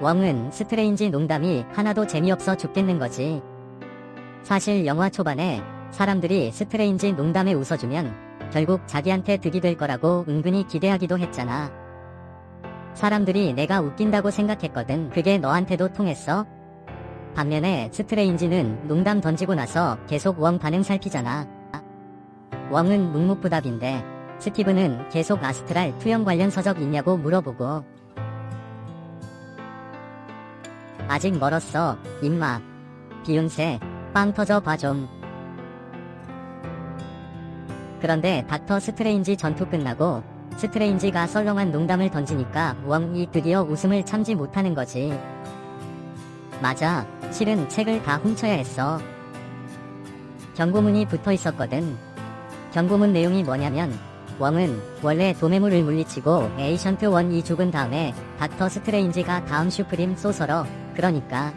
웡은 스트레인지 농담이 하나도 재미없어 죽겠는 거지. 사실 영화 초반에 사람들이 스트레인지 농담에 웃어주면 결국 자기한테 득이 될 거라고 은근히 기대하기도 했잖아. 사람들이 내가 웃긴다고 생각했거든. 그게 너한테도 통했어? 반면에 스트레인지는 농담 던지고 나서 계속 웡 반응 살피잖아. 웡은 묵묵부답인데 스티브는 계속 아스트랄 투영 관련 서적 있냐고 물어보고 아직 멀었어 임마 비욘세 빵 터져 봐 좀. 그런데 닥터 스트레인지 전투 끝나고 스트레인지가 썰렁한 농담을 던지니까 웡이 드디어 웃음을 참지 못하는 거지. 맞아. 실은 책을 다 훔쳐야 했어. 경고문이 붙어 있었거든. 경고문 내용이 뭐냐면 웡은 원래 도매물을 물리치고 에이션트 원이 죽은 다음에 닥터 스트레인지가 다음 슈프림 소서러 그러니까